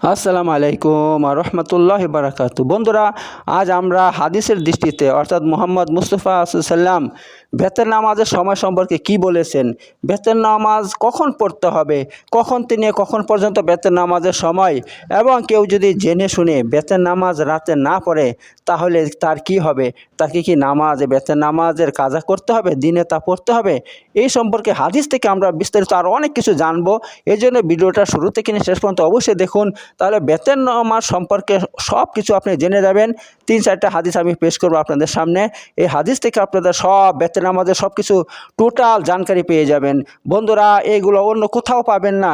আসসালামু আলাইকুম রহমতুল্লাহ বারাকাত বন্ধুরা, আজ আমরা হাদিসের দৃষ্টিতে, অর্থাৎ মোহাম্মদ মুস্তফা সাল্লাম বেতের নামাজের সময় সম্পর্কে কি বলেছেন? বেতের নামাজ কখন পড়তে হবে? কখন তিনি, কখন পর্যন্ত বেতের নামাজের সময়? এবং কেউ যদি জেনে শুনে বেতের নামাজ রাতে না পড়ে, তাহলে তার কি হবে? তাকে কি নামাজ বেতের নামাজের কাজা করতে হবে? দিনে তা পড়তে হবে? এই সম্পর্কে হাদিস থেকে আমরা বিস্তারিত আরও অনেক কিছু জানব। এই জন্য ভিডিওটা শুরু থেকে শেষ পর্যন্ত অবশ্যই দেখুন। তাহলে বেতন নামাজ সম্পর্কে সব কিছু আপনি জেনে যাবেন। তিন, চারটা হাদিস আমি পেশ করব আপনাদের সামনে। এই হাদিস থেকে আপনাদের সব বেতন নামাজের সব কিছু টোটাল জানকারি পেয়ে যাবেন। বন্ধুরা এইগুলো অন্য কোথাও পাবেন না।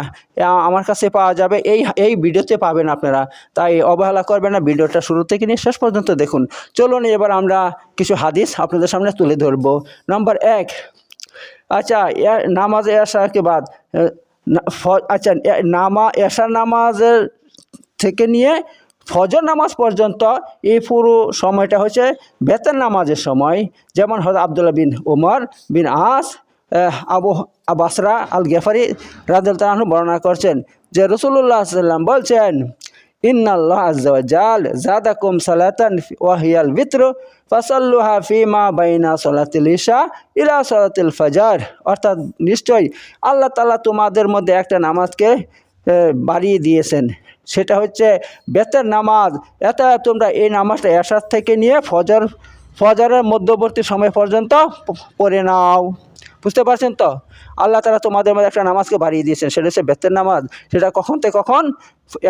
আমার কাছে পাওয়া যাবে এই এই ভিডিওতে পাবেন আপনারা। তাই অবহেলা করবেন না, ভিডিওটা শুরু থেকে নিয়ে শেষ পর্যন্ত দেখুন। চলুন এবার আমরা কিছু হাদিস আপনাদের সামনে তুলে ধরবো। নম্বর এক আচ্ছা নামাজ এসাকে বাদ আচ্ছা নামা এশা নামাজের থেকে নিয়ে ফজর নামাজ পর্যন্ত এই পুরো সময়টা হচ্ছে বেতন নামাজের সময়। যেমন হজরত আবদুল্লাহ বিন ওমর বিন আস আবু আবাসরা আল গেফারি তালাহু বর্ণনা করছেন যে রসুল্লাহ সাল্লাম বলছেন, ইন্নাল্লাহ আজ্জাওয়াজাল জাদাকুম সালাতান ওয়াহিয়াল বিত্র, ফাসাল্লুহা ফিমা বাইনা সলাতিল ইশা ইলা সলাতিল ফাজার। অর্থাৎ নিশ্চয়ই আল্লাহ তালা তোমাদের মধ্যে একটা নামাজকে বাড়িয়ে দিয়েছেন। সেটা হচ্ছে বেতের নামাজ। এটা তোমরা এই নামাজটা এসার থেকে নিয়ে ফজর, ফজরের মধ্যবর্তী সময় পর্যন্ত পড়ে নাও। বুঝতে পারছেন তো? আল্লাহ তারা তোমাদের মধ্যে একটা নামাজকে বাড়িয়ে দিয়েছেন। সেটা হচ্ছে বেতের নামাজ। সেটা কখন থেকে কখন?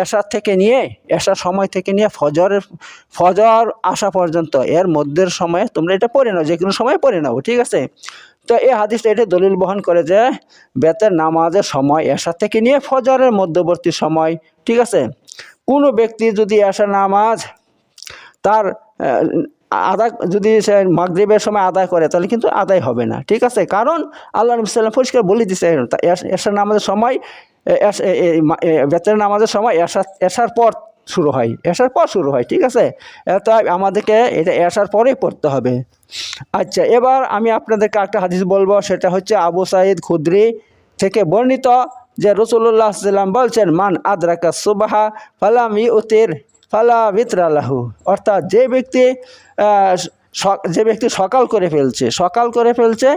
এশার থেকে নিয়ে, এশার সময় থেকে নিয়ে ফজরের, ফজর আসা পর্যন্ত। এর মধ্যের সময়ে তোমরা এটা পড়ে নাও যে কোনো সময় পড়ে নাও, ঠিক আছে? তো এই হাদিসটা এটা দলিল বহন করে যে বেতের নামাজের সময় এশা থেকে নিয়ে ফজরের মধ্যবর্তী সময়, ঠিক আছে? কোনো ব্যক্তি যদি এশা নামাজ তার আদায় যদি সে মাগরিবের সময় আদায় করে, তাহলে কিন্তু আদায় হবে না। ঠিক আছে? কারণ আল্লাহ নবী সাল্লাম পরিষ্কার বলে দিচ্ছে তা এশার নামাজের সময় বেতের নামাজের সময় এশার পর শুরু হয়, এশার পর শুরু হয়, ঠিক আছে? তাই আমাদেরকে এটা এশার পরেই পড়তে হবে। আচ্ছা এবার আমি আপনাদেরকে একটা হাদিস বলব, সেটা হচ্ছে আবু সাইদ খুদ্রি থেকে বর্ণিত যে রসুল্লাহ সাল্লাম বলছেন, মান আদ্রাকা সুবাহা ফালাম ইউতির। ফালা বিত্রালাহু অর্থাৎ যে ব্যক্তি যে ব্যক্তি সকাল করে ফেলছে, সকাল করে ফেলছে,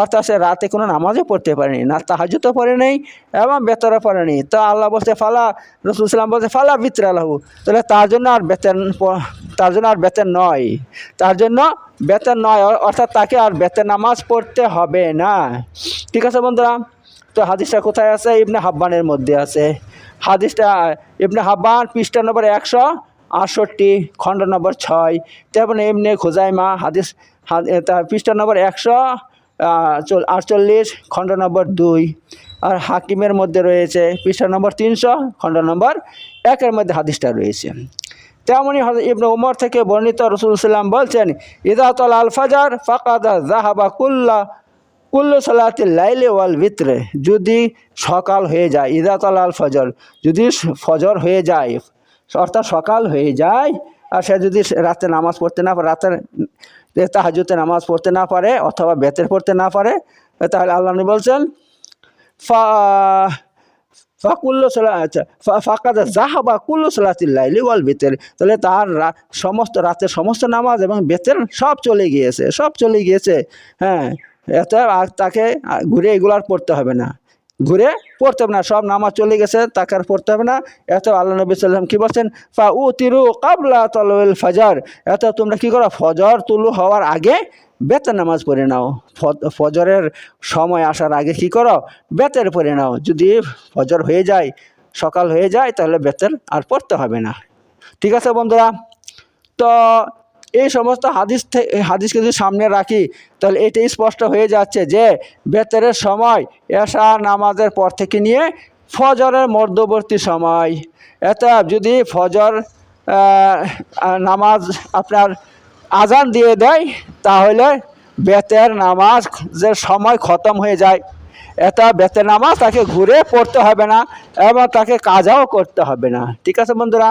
অর্থাৎ সে রাতে কোনো নামাজও পড়তে পারেনি, না তাহাজুতো পড়ে নেই এবং বেতরও পড়েনি তো আল্লাহ বলছে, ফালা, রসুল সাল্লাম বলছে, ফালা বিত্রালাহু তাহলে তার জন্য আর বেতন তার জন্য আর বেতন নয়। তার জন্য বেতন নয় অর্থাৎ তাকে আর বেতন নামাজ পড়তে হবে না। ঠিক আছে বন্ধুরা? তো হাদিসটা কোথায় আছে? ইবনে হাব্বানের মধ্যে আছে। হাদিসটা ইবনে হাব্বান পৃষ্ঠা নম্বর একশো আটষট্টি, খণ্ড নম্বর ছয়। তেমন এমনি খোজাইমা, হাদিস পৃষ্ঠা নম্বর একশো আটচল্লিশ, খণ্ড নম্বর দুই। আর হাকিমের মধ্যে রয়েছে পৃষ্ঠা নম্বর তিনশো, খণ্ড নম্বর একের মধ্যে হাদিসটা রয়েছে। হযরত ইবনে উমর থেকে বর্ণিত রসুল সাল্লাম বলছেন ইদাতল আল ফাজার ফাকাদা জাহাবা কুল্লা কুল্লু সালাতিল লাইলে ওয়াল ভিতরে যদি সকাল হয়ে যায় ইদাতল আল ফজর, যদি ফজর হয়ে যায়, অর্থাৎ সকাল হয়ে যায়, আর সে যদি রাতে নামাজ পড়তে না পারে, রাতের তাহাজুতে নামাজ পড়তে না পারে, অথবা বেতের পড়তে না পারে, তাহলে আল্লাহ বলছেন, ফা ফাকুল্লো সালা আচ্ছা ফা- ফাকাদা জাহাবা কুল্লু সালাতিল্লাইলি ওয়াল বেতের তাহলে তার সমস্ত রাতের সমস্ত নামাজ এবং বেতের সব চলে গিয়েছে, সব চলে গিয়েছে হ্যাঁ। এত আর তাকে ঘুরে এগুলো আর পড়তে হবে না। ঘুরে পড়তে হবে না, সব নামাজ চলে গেছে, তাকে আর পড়তে হবে না। এত আল্লাহ নবী সাল্লাম কি বলছেন? ফা উ তিরু কাবলা তলুল ফজর। এত তোমরা কি করো? ফজর তুলু হওয়ার আগে বেতের নামাজ পড়ে নাও। ফজরের সময় আসার আগে কি করো? বেতের পড়ে নাও। যদি ফজর হয়ে যায়, সকাল হয়ে যায়, তাহলে বেতের আর পড়তে হবে না। ঠিক আছে বন্ধুরা? তো এই সমস্ত হাদিস হাদিসকে যদি সামনে রাখি, তাহলে এটাই স্পষ্ট হয়ে যাচ্ছে যে, বেতরের সময় এশা নামাজের পর থেকে নিয়ে ফজরের মধ্যবর্তী সময়। এতে যদি ফজর নামাজ আপনার আজান দিয়ে দেয়, তাহলে বেতের নামাজ যে সময় খতম হয়ে যায়। এটা বেতের নামাজ তাকে ঘুরে পড়তে হবে না এবং তাকে কাজাও করতে হবে না। ঠিক আছে বন্ধুরা?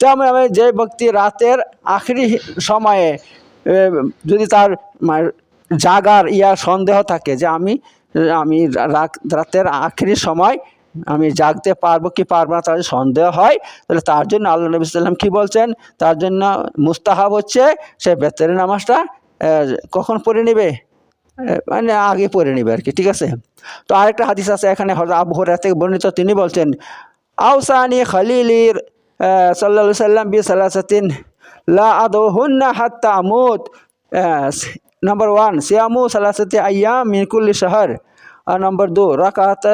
তেমন আমি যে ব্যক্তি রাতের আখরি সময়ে যদি তার জাগার ইয়া সন্দেহ থাকে যে আমি আমি রাতের আখরি সময় আমি জাগতে পারব কি পারব না তার সন্দেহ হয়, তাহলে তার জন্য আল্লাহ নবী সাল্লাম কী বলছেন? তার জন্য মুস্তাহাব হচ্ছে সে বেতরের নামাজটা কখন পড়ে নেবে? মানে আগে পড়ে নেবে আর কি, ঠিক আছে? তো আরেকটা হাদিস আছে, এখানে আবু হুরায়রা থেকে বর্ণিত, তিনি বলছেন আউসানি খালিলির সাল্লা সাল্লাম বি সালাসাতিন লা আদহুন্না হাত্তা আমুত নাম্বার ওয়ান সিয়ামু সালাসাতি আয়াম মিন কুল্লি শাহর আর নম্বর দু রাকাত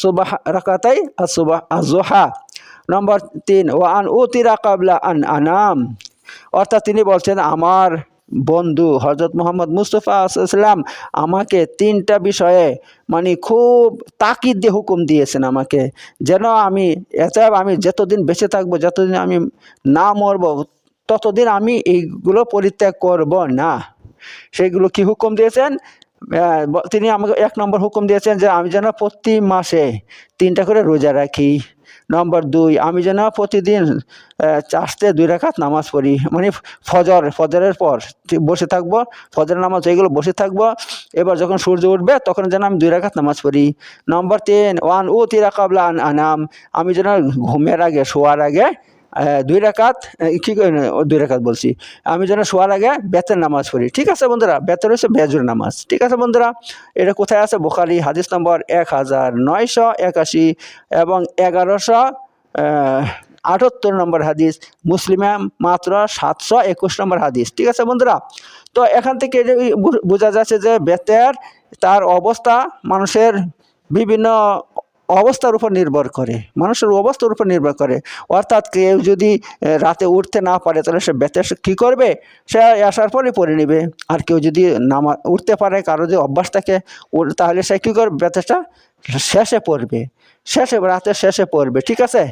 সুবাহ রাকাতাই সুবাহ জোহা নম্বর তিন ওয়ান উতিরা কাবলা আন আনাম অর্থাৎ তিনি বলছেন আমার বন্ধু হজরত মোহাম্মদ মুস্তফা সাল্লাম আমাকে তিনটা বিষয়ে মানে খুব তাকিদ দিয়ে হুকুম দিয়েছেন আমাকে, যেন আমি এত আমি যতদিন বেঁচে থাকব, যতদিন আমি না মরব, ততদিন আমি এইগুলো পরিত্যাগ করব না। সেইগুলো কি হুকুম দিয়েছেন? তিনি আমাকে এক নম্বর হুকুম দিয়েছেন যে আমি যেন প্রতি মাসে তিনটা করে রোজা রাখি। নম্বর দুই, আমি যেন প্রতিদিন চাষতে দুই রাখাত নামাজ পড়ি মানে ফজর, ফজরের পর বসে থাকব, ফজরের নামাজ এগুলো বসে থাকব, এবার যখন সূর্য উঠবে, তখন যেন আমি দুই রাখাত নামাজ পড়ি। নম্বর তিন, ওয়ান ও তিরা কাবলা আনাম, আমি যেন ঘুমের আগে, শোয়ার আগে দুই রাকাত কি দুই রাকাত বলছি। আমি যেন শোয়ার আগে বেতের নামাজ পড়ি। ঠিক আছে বন্ধুরা? বেতের হচ্ছে বেজুর নামাজ। ঠিক আছে বন্ধুরা? এটা কোথায় আছে? বোখারি, হাদিস নম্বর এক হাজার নয়শো একাশি এবং এগারোশো আটাত্তর নম্বর হাদিস। মুসলিমে মাত্র সাতশো একুশ নম্বর হাদিস। ঠিক আছে বন্ধুরা? তো এখান থেকে বোঝা যাচ্ছে যে বেতের তার অবস্থা মানুষের বিভিন্ন অবস্থার উপর নির্ভর করে, মানুষের অবস্থার উপর নির্ভর করে। অর্থাৎ কেউ যদি রাতে উঠতে না পারে, তাহলে সে বেতে কী করবে? সে আসার পরে পড়ে নেবে। আর কেউ যদি নামা উঠতে পারে, কারও যদি অভ্যাস থাকে তাহলে সে কী করবে? বেতেটা শেষে পড়বে। শেষে, রাতের শেষে পড়বে, ঠিক আছে?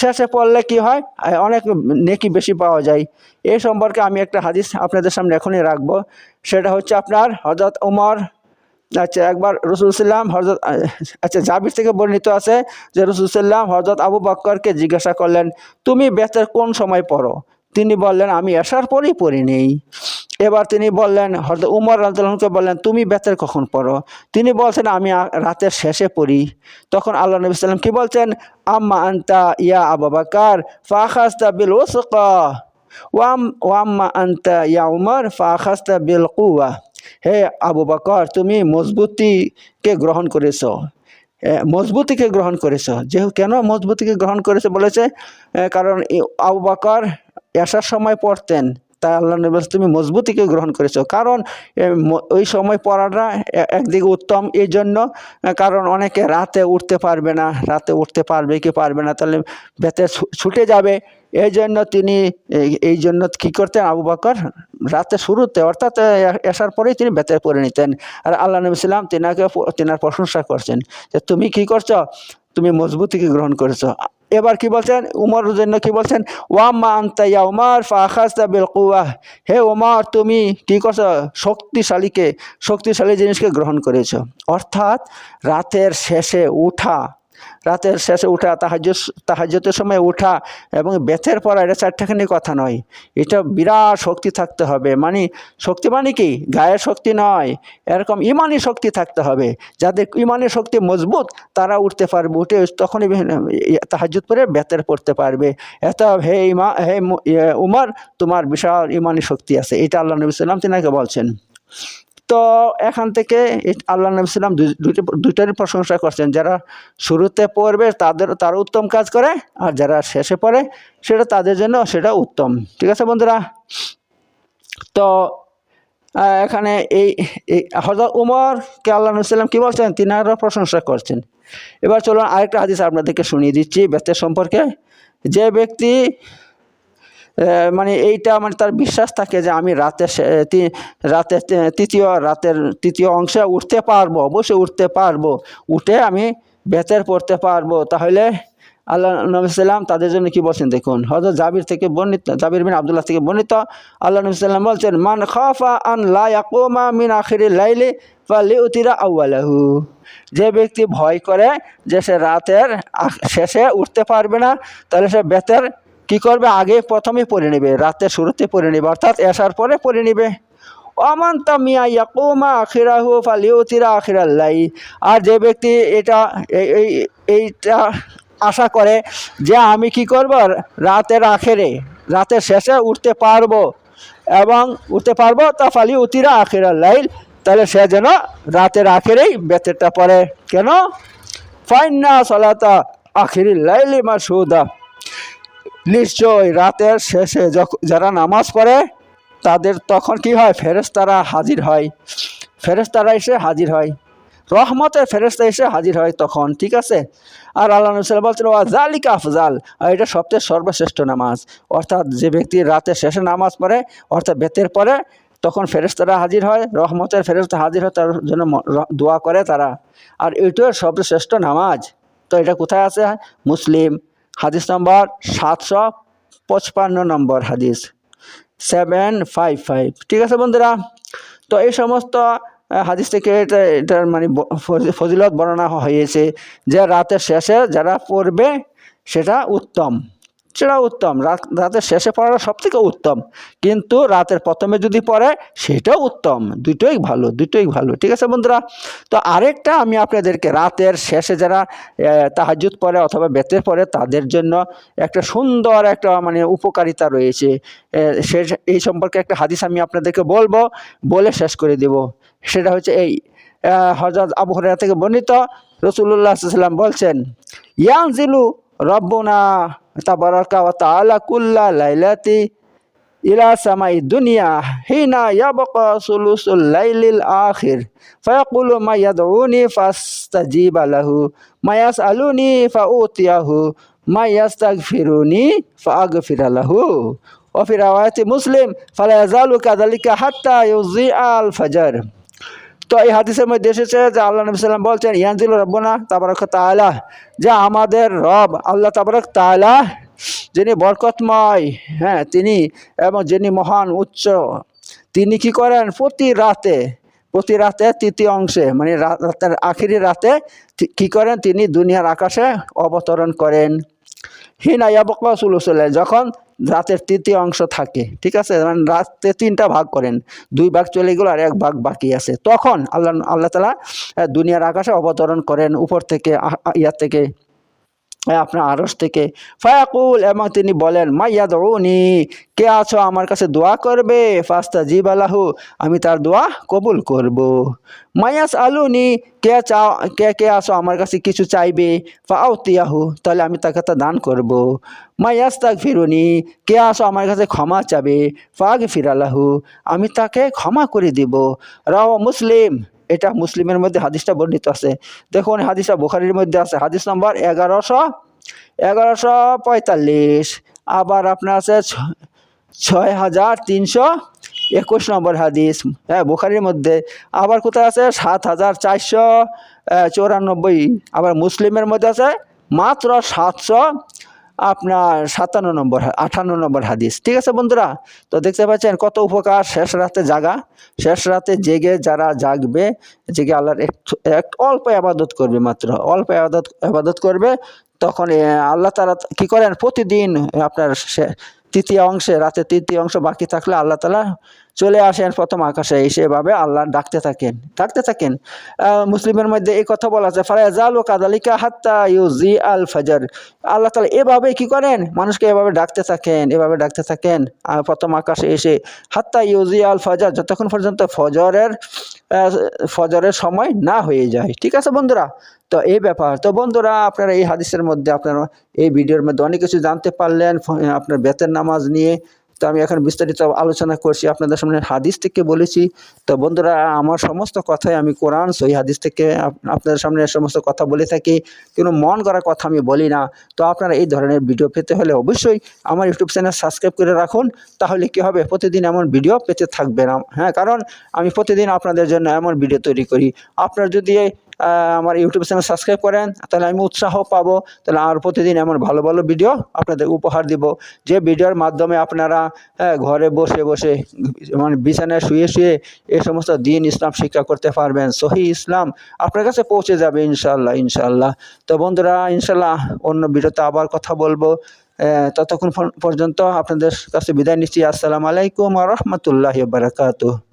শেষে পড়লে কি হয়? অনেক নেকি বেশি পাওয়া যায়। এই সম্পর্কে আমি একটা হাদিস আপনাদের সামনে এখনই রাখব। সেটা হচ্ছে আপনার হজরত উমর আচ্ছা একবার রসুল সাল্লাম হজরত আচ্ছা জাবির থেকে বর্ণিত আছে যে রসুল সাল্লাম হজরত আবু বক্করকে জিজ্ঞাসা করলেন, তুমি বেতের কোন সময় পড়ো? তিনি বললেন, আমি আসার পরেই পড়ি নেই। এবার তিনি বললেন হজরত উমর রাজকে বললেন, তুমি বেতের কখন পড়ো? তিনি বলছেন, আমি রাতের শেষে পড়ি। তখন আল্লাহ নবী সাল্লাম কি বলছেন, আম্মা আন্তা ইয়া আবু বাকার ফাখাস্তা বিল ওসকা ওয়াম, ওয়াম্মা আন্তা ইয়া উমর ফাখাস্তা বিল কুয়া হে আবু বাকর, তুমি মজবুতিকে গ্রহণ করেছ। মজবুতিকে গ্রহণ করেছ। যে কেন মজবুতিকে গ্রহণ করেছে বলেছে? কারণ আবু বাকর আসার সময় পড়তেন। তাই আল্লাহ নবী তুমি মজবুতিকে গ্রহণ করেছ। কারণ ওই সময় পড়াটা একদিকে উত্তম এই জন্য কারণ অনেকে রাতে উঠতে পারবে না, রাতে উঠতে পারবে কি পারবে না, তাহলে বেতে ছুটে যাবে। এই জন্য তিনি এই- জন্য কী করতেন? আবু বকর রাতে শুরুতে, অর্থাৎ আসার পরেই তিনি বেতে পড়ে নিতেন। আর আল্লাহ নবী সাল্লাম তিনাকে তিনার প্রশংসা করছেন যে, তুমি কি করছ? তুমি মজবুতিকে গ্রহণ করেছ। এবার কি বলছেন? উমর জন্য কি বলছেন? ওয়াম্মা আন্তা ইয়া উমার ফাখাস্তা বিল হে ওমার তুমি কি করছ? শক্তিশালীকে, শক্তিশালী জিনিসকে গ্রহণ করেছ। অর্থাৎ রাতের শেষে উঠা রাতের শেষে উঠা তাহাজ তাহাজতের সময় উঠা এবং বেথের পড়া, এটা চারটাখানি কথা নয়। এটা বিরাট শক্তি থাকতে হবে। মানে শক্তি মানে কি? গায়ের শক্তি নয়। এরকম ইমানি শক্তি থাকতে হবে। যাদের ইমানি শক্তি মজবুত, তারা উঠতে পারবে। উঠে তখনই তাহাজুত পরে বেতের পড়তে পারবে। এত হে ইমা, হে উমর, তোমার বিশাল ইমানি শক্তি আছে। এটা আল্লাহ নবী সাল্লাম তিনাকে বলছেন। তো এখান থেকে আল্লাহ নবী সাল্লাম দুই- দুইটি দুইটারই প্রশংসা করছেন। যারা শুরুতে পড়বে তাদের তারা উত্তম কাজ করে, আর যারা শেষে পড়ে সেটা তাদের জন্য সেটা উত্তম। ঠিক আছে বন্ধুরা? তো এখানে এই হজরত উমরকে আল্লাহ নবী সাল্লাম কী বলছেন? তিনারা প্রশংসা করছেন। এবার চলুন আরেকটা হাদিস আপনাদেরকে শুনিয়ে দিচ্ছি বেতের সম্পর্কে। যে ব্যক্তি মানে এইটা মানে তার বিশ্বাস থাকে যে আমি রাতে রাতের তৃতীয় রাতের তৃতীয় অংশে উঠতে পারব, অবশ্যই উঠতে পারব। উঠে আমি বেতের পড়তে পারব। তাহলে আল্লাহ নবী সাল্লাম তাদের জন্য কি বলছেন দেখুন? হজরত জাবির থেকে বর্ণিত, জাবির বিন আবদুল্লাহ থেকে বর্ণিত, আল্লাহ নবী সাল্লাম বলছেন, মান খাফা আন লা ইয়াকুমা মিন আখিরি লাইলি ফালি উতিরা আউয়ালাহু। যে ব্যক্তি ভয় করে যে সে রাতের শেষে উঠতে পারবে না, তাহলে সে বেতের কি করবে? আগে প্রথমে পড়ে নেবে, রাতের শুরুতে পড়ে নেবে, অর্থাৎ এসার পরে পড়ে নেবে। অমান তামিয়া ইয়াকুমা আখিরাহু ফালিউতিরা আখিরাল্লাই আর যে ব্যক্তি এটা, এই- এই, এইটা আশা করে যে আমি কি করব? রাতের আখেরে, রাতের শেষে উঠতে পারব এবং উঠতে পারব তা ফালি উতিরা আখিরাল লাইল। তাহলে সে যেন রাতের আখেরেই বেতেরটা পড়ে। কেন? ফাইন্না সলাতা লাইলি মাসুদা নিশ্চয় রাতের শেষে যারা নামাজ পড়ে, তাদের তখন কি হয়? ফেরেশতারা হাজির হয়। ফেরেশতারা এসে হাজির হয়। রহমতের ফেরেশতা এসে হাজির হয় তখন, ঠিক আছে? আর আল্লাহ নবী বলছেন ওয়া জালিকা আফজাল। আর এটা সবচেয়ে সর্বশ্রেষ্ঠ নামাজ। অর্থাৎ যে ব্যক্তি রাতের শেষে নামাজ পড়ে, অর্থাৎ বেতের পরে, তখন ফেরেশতারা হাজির হয়। রহমতের ফেরেশতা হাজির হয়, তার জন্য দোয়া করে তারা। আর এটাও সবচেয়ে শ্রেষ্ঠ নামাজ। তো এটা কোথায় আছে? মুসলিম। হাদিস নম্বর সাতশো পঁচপান্ন নম্বর হাদিস সেভেন ফাইভ ফাইভ ঠিক আছে বন্ধুরা? তো এই সমস্ত হাদিস থেকে এটা, এটার মানে ফজিলত বর্ণনা হয়েছে যে রাতের শেষে যারা পড়বে, সেটা উত্তম। সেটা উত্তম। রাত রাতের শেষে পড়াটা সব থেকে উত্তম। কিন্তু রাতের প্রথমে যদি পড়ে, সেটাও উত্তম। দুটোই ভালো দুটোই ভালো। ঠিক আছে বন্ধুরা? তো আরেকটা আমি আপনাদেরকে রাতের শেষে যারা তাহাজুদ পড়ে অথবা বেতের পড়ে, তাদের জন্য একটা সুন্দর একটা মানে উপকারিতা রয়েছে। সে, এই সম্পর্কে একটা হাদিস আমি আপনাদেরকে বলব, বলে শেষ করে দেব। সেটা হচ্ছে এই হজরত আবু হরাইরা থেকে বর্ণিত। রসুল্লাহ সাল্লাম বলছেন, ইয়ানজিলু রব্বনা তাবারাকা ওয়া তাআলা কুল্লা লাইলাতি ইলা সামাই দুনিয়া হিনা ইয়াবকা সুলুসুল লাইলিল আখির। ফায়াকুলু মা ইয়াদউনি ফাস্তাজিবা লাহু। মা ইয়াসআলুনি ফাউতিয়াহু। মা ইয়াস্তাগফিরুনি ফাআগফিরা লাহু। ওয়া ফি মুসলিম, ফালা ইয়াজালু কাযালিকা হাত্তা ইউযিআল ফাজর তো এই হাদিসের মধ্যে এসেছে যে আল্লাহ নবী সাল্লাম বলছেন, ইয়ানজিল রব্বনা তাবারক তাআলা যে আমাদের রব আল্লাহ তাবারক তাআলা যিনি বরকতময় হ্যাঁ তিনি এবং যিনি মহান, উচ্চ, তিনি কি করেন? প্রতি রাতে প্রতি রাতে তৃতীয় অংশে মানে রাতের আখিরি রাতে কি করেন? তিনি দুনিয়ার আকাশে অবতরণ করেন। হিনা ইয়াবকা সুলুসুল্লাহ যখন রাতের তৃতীয় অংশ থাকে, ঠিক আছে? মানে রাতে তিনটা ভাগ করেন, দুই ভাগ চলে গেল আর এক ভাগ বাকি আছে। তখন আল্লাহ আল্লাহ তালা দুনিয়ার আকাশে অবতরণ করেন, উপর থেকে ইয়ার থেকে আপনার আরস থেকে। ফায়াকুল, এবং তিনি বলেন মাইয়া দৌনি কে আছো আমার কাছে দোয়া করবে? ফাস্তা জিব আলাহু আমি তার দোয়া কবুল করব। মায়াস আলুনি কে চাও, কে কে আসো আমার কাছে কিছু চাইবে? ফাও তিয়াহু তাহলে আমি তাকে তা দান করব। মায়াস তাক ফিরুনি কে আসো আমার কাছে ক্ষমা চাবে? ফাগ ফিরালাহু আমি তাকে ক্ষমা করে দিব। রাও মুসলিম। এটা মুসলিমের মধ্যে হাদিসটা বর্ণিত আছে। দেখুন, হাদিসটা বুখারির মধ্যে আছে। হাদিস নম্বর এগারোশো এগারোশো পঁয়তাল্লিশ। আবার আপনার আছে ছয় হাজার তিনশো একুশ নম্বর হাদিস। হ্যাঁ বুখারির মধ্যে। আবার কোথায় আছে? সাত হাজার চারশো চৌরানব্বই। আবার মুসলিমের মধ্যে আছে মাত্র সাতশো আপনার সাতান্ন নম্বর, আঠান্ন নম্বর হাদিস। ঠিক আছে বন্ধুরা? তো দেখতে পাচ্ছেন কত উপকার, শেষ রাতে জাগা, শেষ রাতে জেগে যারা জাগবে, জেগে আল্লাহর এক অল্প আবাদত করবে মাত্র। অল্প আবাদত আবাদত করবে, তখন আল্লাহ তারা কি করেন? প্রতিদিন আপনার তৃতীয় অংশে রাতে তৃতীয় অংশ বাকি থাকলে আল্লাহ তালা চলে আসেন প্রথম আকাশে। এসেভাবে আল্লাহ ডাকতে থাকেন ডাকতে থাকেন। মুসলিমের মধ্যে এই কথা বলা আছে ফারাজাল ও কাদালিকা হাত্তা ইউজি আল ফাজার। আল্লাহ তালা এভাবে কি করেন? মানুষকে এভাবে ডাকতে থাকেন, এভাবে ডাকতে থাকেন। প্রথম আকাশে এসে, হাত্তা ইউজি আল ফাজার। যতক্ষণ পর্যন্ত ফজরের ফজরের সময় না হয়ে যায়। ঠিক আছে বন্ধুরা? তো এই ব্যাপার। তো বন্ধুরা, আপনারা এই হাদিসের মধ্যে আপনারা এই ভিডিওর মধ্যে অনেক কিছু জানতে পারলেন আপনার বেতের নামাজ নিয়ে। তো আমি এখন বিস্তারিত আলোচনা করছি। আপনাদের সামনে হাদিস থেকে বলেছি। তো বন্ধুরা, আমার সমস্ত কথাই আমি কোরআন সই হাদিস থেকে আপনাদের সামনে সমস্ত কথা বলে থাকি। কোনো মন করা কথা আমি বলি না। তো আপনারা এই ধরনের ভিডিও পেতে হলে অবশ্যই আমার ইউটিউব চ্যানেল সাবস্ক্রাইব করে রাখুন। তাহলে কি হবে? প্রতিদিন এমন ভিডিও পেতে থাকবে না। হ্যাঁ কারণ আমি প্রতিদিন আপনাদের জন্য এমন ভিডিও তৈরি করি। আপনার যদি আমার ইউটিউব চ্যানেল সাবস্ক্রাইব করেন তাহলে আমি উৎসাহ পাবো। তাহলে আর প্রতিদিন এমন ভালো ভালো ভিডিও আপনাদের উপহার দিব। যে ভিডিওর মাধ্যমে আপনারা হ্যাঁ, ঘরে বসে বসে মানে বিছানায় শুয়ে শুয়ে এই সমস্ত দিন ইসলাম শিক্ষা করতে পারবেন। সহি ইসলাম আপনার কাছে পৌঁছে যাবে ইনশাল্লাহ ইনশাল্লাহ তো বন্ধুরা ইনশাল্লাহ অন্য ভিডিওতে আবার কথা বলব। ততক্ষণ পর্যন্ত আপনাদের কাছে বিদায় নিচ্ছি। আসসালামু আলাইকুম রহমতুল্লাহ বারাকাতুহ।